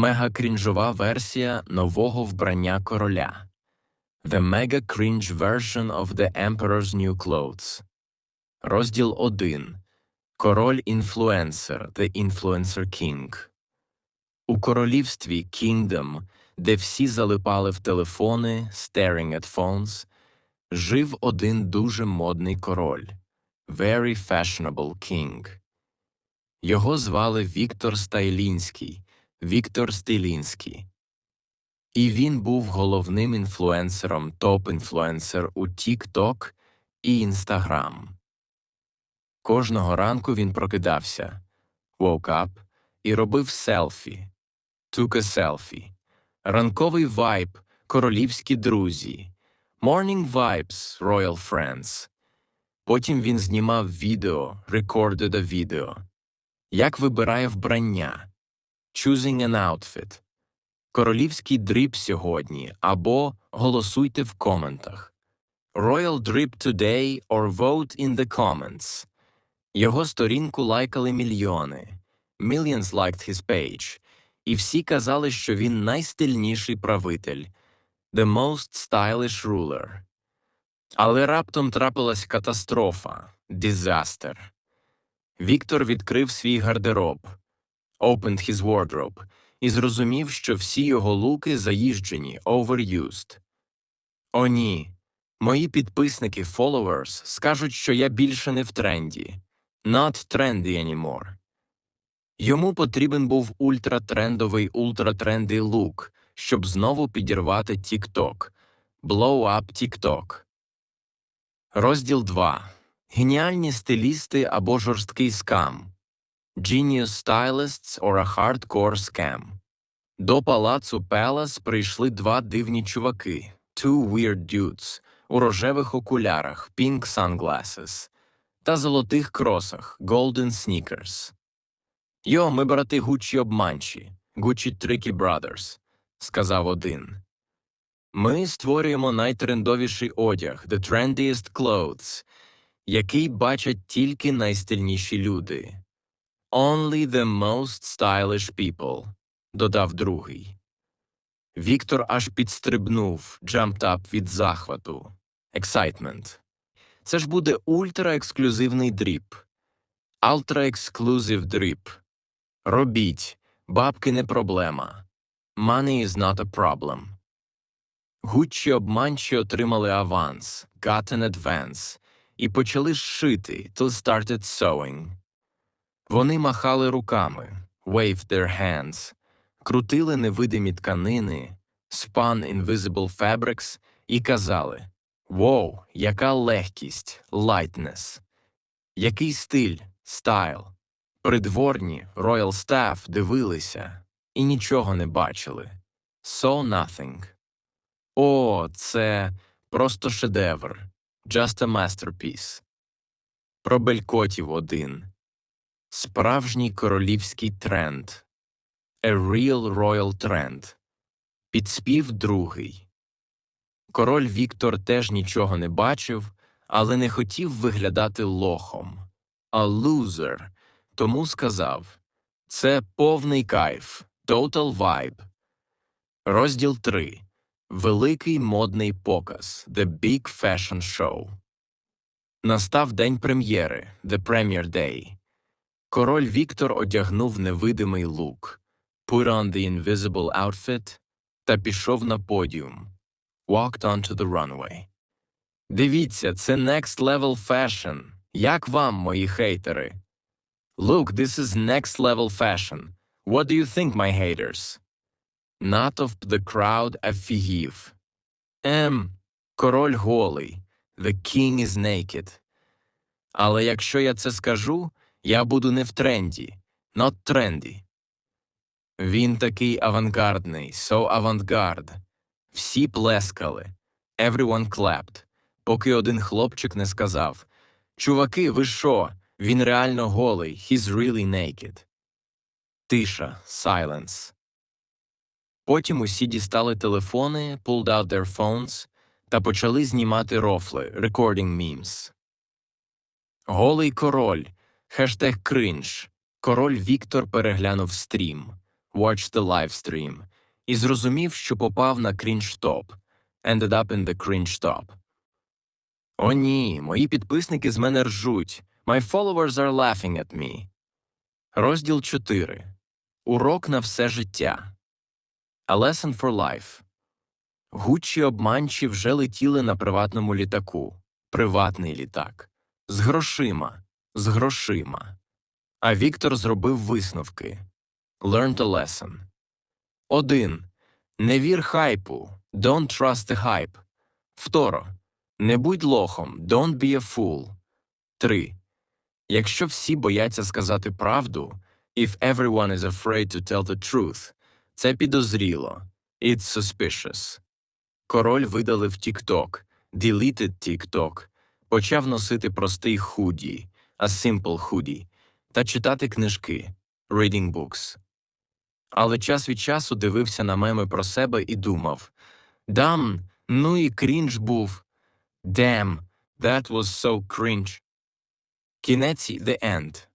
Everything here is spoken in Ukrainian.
мега-крінжова версія нового вбрання короля. The Mega Cringe Version of the Emperor's New Clothes. Розділ 1. Король інфлюенсер The Influencer King. У королівстві Kingdom, де всі залипали в телефони, staring at phones, жив один дуже модний король Very Fashionable King. Його звали Віктор Стайлінський, Віктор Стилінський. І він був головним інфлюенсером, топ-інфлюенсер у TikTok і Instagram. Кожного ранку він прокидався, woke up і робив селфі, took a selfie, ранковий вайб, королівські друзі, morning vibes, royal friends. Потім він знімав відео, recorded a відео, як вибирає вбрання, choosing an outfit, королівський дріп сьогодні або голосуйте в коментах. Royal Drip Today or vote in the comments. Його сторінку лайкали мільйони. Millions liked his page. І всі казали, що він найстильніший правитель. The most stylish ruler. Але раптом трапилась катастрофа. Disaster. Віктор відкрив свій гардероб. Opened his wardrobe. І зрозумів, що всі його луки заїжджені, overused. О ні. Мої підписники, followers, скажуть, що я більше не в тренді. Not trendy anymore. Йому потрібен був ультратрендовий ультратренди лук, щоб знову підірвати TikTok. Blow up TikTok. Розділ 2. Геніальні стилісти або жорсткий скам. Genius stylists or a hardcore scam. До палацу Пелас прийшли два дивні чуваки. Two weird dudes у рожевих окулярах Pink sunglasses та золотих кросах Golden Sneakers. Йо, ми брати Гуччі обманчі, Гуччі Tricky Brothers, сказав один. Ми створюємо найтрендовіший одяг, the trendiest clothes, який бачать тільки найстильніші люди. Only the most stylish people, додав другий. Віктор аж підстрибнув, up від захвату. Excitement. Це ж буде ультра-ексклюзивний дріп. Ultra-exclusive дріп. Робіть. Бабки не проблема. Money is not a problem. Гуччі обманчі отримали аванс, got an advance, і почали шити, to started sewing. Вони махали руками, waved their hands, крутили невидимі тканини, spun invisible fabrics і казали Воу, яка легкість, lightness, який стиль, стайл. Придворні, royal staff дивилися і нічого не бачили. Saw nothing. О, це просто шедевр. Just a masterpiece. Про белькотів один. Справжній королівський тренд. A real royal trend. Підспів другий. Король Віктор теж нічого не бачив, але не хотів виглядати лохом. А лузер. Тому сказав Це повний кайф. Total vibe. Розділ 3. Великий модний показ The Big Fashion Show. Настав день прем'єри The Premier Day. Король Віктор одягнув невидимий лук, put on the invisible outfit та пішов на подіум. Walked onto the runway. Дивіться, це next level fashion. Як вам, мої хейтери? Look, this is next level fashion. What do you think, my haters? Натовп the crowd офігів. Ем, король голий. The king is naked. Але якщо я це скажу, я буду не в тренді. Not trendy. Він такий авангардний, so авангард. Всі плескали. Everyone clapped. Поки один хлопчик не сказав Чуваки, ви що? Він реально голий. He's really naked. Тиша. Silence. Потім усі дістали телефони, pulled out their phones та почали знімати рофли, recording memes. Голий король. Хештег кринж. Король Віктор переглянув стрім. watched the live stream і зрозумів, що попав на крінж топ. Ended up in the cringe top. О ні, мої підписники з мене ржуть. My followers are laughing at me. Розділ 4. Урок на все життя. A lesson for life. Гуччі обманчі вже летіли на приватному літаку. Приватний літак. З грошима. З грошима. А Віктор зробив висновки. Learned a lesson. 1. Не вір хайпу. Don't trust the hype. Второ. Не будь лохом. Don't be a fool. 3. Якщо всі бояться сказати правду, if everyone is afraid to tell the truth, це підозріло. It's suspicious. Король видалив TikTok, deleted TikTok, почав носити простий худі, a simple hoodie, та читати книжки, reading books. Але час від часу дивився на меми про себе і думав Дам, ну і крінж був. Damn, that was so cringe. Кінець the end.